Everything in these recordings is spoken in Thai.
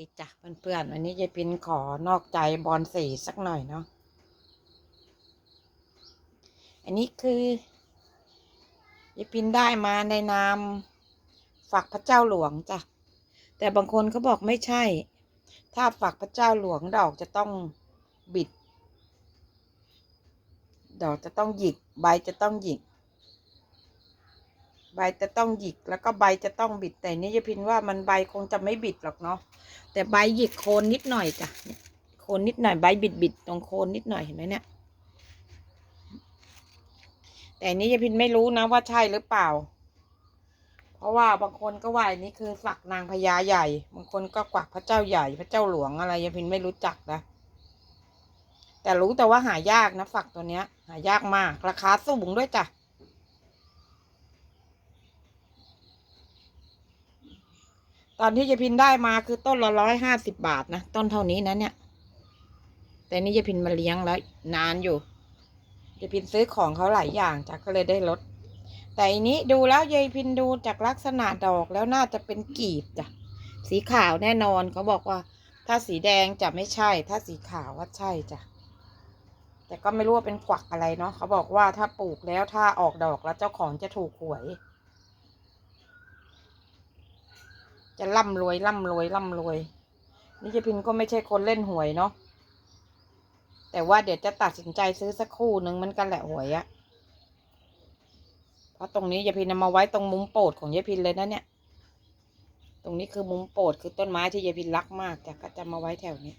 ดีจ้ะเพื่อนๆวันนี้ยายพินขอนอกใจบอลสีสักหน่อยเนาะอันนี้คือยายพินได้มาในนามฝักพระเจ้าหลวงจ้ะแต่บางคนเขาบอกไม่ใช่ ถ้าฝักพระเจ้าหลวงดอกจะต้องบิด ดอกจะต้องหยิกใบจะต้องหยิก ใบจะต้องหยิกแล้วก็ใบจะต้องบิดแต่นี่ยาพินว่ามันใบคงจะไม่บิดหรอกเนาะแต่ใบหยิกโคนนิดหน่อยจ้ะโคนนิดหน่อยใบบิดบิดตรงโคนนิดหน่อยเห็นไหมเนี่ย แต่อันนี้ยาพินไม่รู้นะว่าใช่หรือเปล่า เพราะว่าบางคนก็ว่าอันนี้คือฝักนางพญาใหญ่ บางคนก็กวักพระเจ้าใหญ่พระเจ้าหลวงอะไรยายพินไม่รู้จักนะแต่รู้แต่ว่าหายากนะฝักตัวเนี้ย หายากมากราคาสูงด้วยจ้ะ ตอนที่ยายพินได้มาคือต้นละร้อยห้าสิบบาทนะ ต้นเท่านี้นะเนี่ย แต่นี่ยายพินมาเลี้ยงแล้ว นานอยู่ยายพินซื้อของเขาหลายอย่างจ้ะก็เลยได้ลด แต่อันนี้ดูแล้วยายพินดูจากลักษณะดอกแล้วน่าจะเป็นกีบจ้ะสีขาวแน่นอนเขาบอกว่า ถ้าสีแดงจะไม่ใช่ ถ้าสีขาวว่าใช่จ้ะแต่ก็ไม่รู้ว่าเป็นกวักอะไรเนาะเขาบอกว่าถ้าปลูกแล้วถ้าออกดอกแล้วเจ้าของจะถูกหวย จะร่ำรวยร่ำรวยร่ำรวย นี่จะพินก็ไม่ใช่คนเล่นหวยเนาะแต่ว่าเดี๋ยวจะตัดสินใจซื้อสักคู่หนึ่งมันกันแหละหวยอะเพราะตรงนี้ยายพินเอามาไว้ตรงมุมโปรดของยายพินเลยนะเนี่ย ตรงนี้คือมุมโปรดคือต้นไม้ที่ยายพินรักมากจ้ะก็จะมาไว้แถวนี้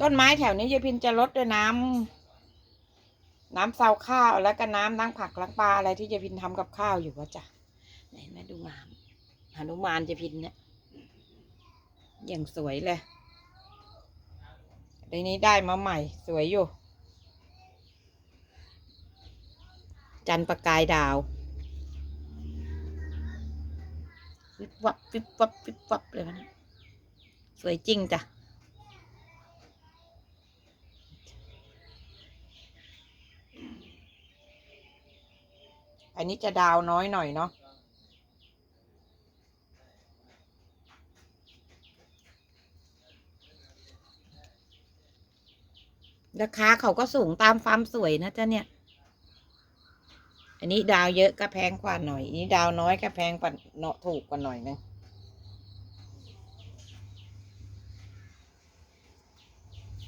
ต้นไม้แถวนี้ยายพินจะลดด้วยน้ำ น้ำเซาข้าวแล้วก็น้ำล้างผักล้างปลาอะไรที่ยายพินทำกับข้าวอยู่วะจ้ะไหนแม่ดูงามหนุมานยายพินเนี่ยอย่างสวยเลยในนี้ได้มาใหม่สวยอยู่ จันทร์ประกายดาววิบวับวิบวับวิบวับเลยวะเนะสวยจริงจ้ะ อันนี้จะดาวน้อยหน่อยเนาะราคาเขาก็สูงตามความสวยนะจ๊ะเนี่ย อันนี้ดาวเยอะก็แพงกว่าหน่อย อันนี้ดาวน้อยก็แพงกว่าเนาะถูกกว่าหน่อยนึง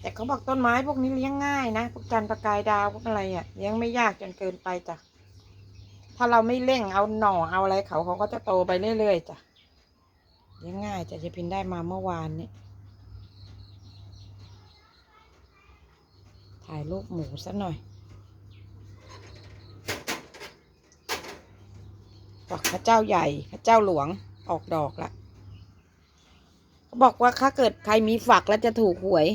แต่เขาบอกต้นไม้พวกนี้เลี้ยงง่ายนะ พวกจันทร์ประกายดาวพวกอะไรอะ่ะเลี้ยงไม่ยากจนเกินไปจ้ะ ถ้าเราไม่เร่งเอาหน่อเอาอะไรเขาเขาก็จะโตไปเรื่อยๆจ้ะเลี้ยงง่ายจ้ะจะพินได้มาเมื่อวานนี้ถ่ายรูปหมูซะหน่อยฝักพระเจ้าใหญ่พระเจ้าหลวงออกดอกละเขาบอกว่าถ้าเกิดใครมีฝักแล้วจะถูกหวย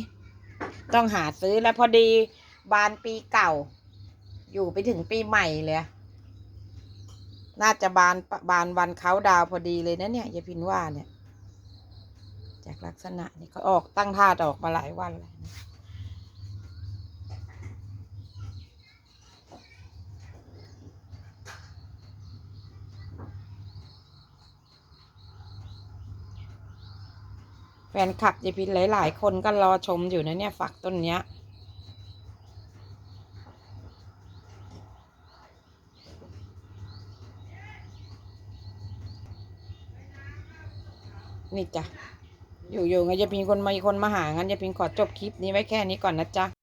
ต้องหาซื้อแล้วพอดีบานปีเก่า อยู่ไปถึงปีใหม่เลย น่าจะบานบานวันเขาดาวพอดีเลยนะเนี่ยยายพินว่าเนี่ย จากลักษณะนี่เขาออกตั้งท่าดอกมาหลายวันแล้วนะแฟนคลับยายพินหลาย ๆ คนก็รอชมอยู่นะเนี่ยฝักต้นเนี้ย นี่จ้ะอยู่ๆงั้นจะพินคนมาอีกคนมาหางั้นจะพินขอจบคลิปนี้ไว้แค่นี้ก่อนนะจ๊ะ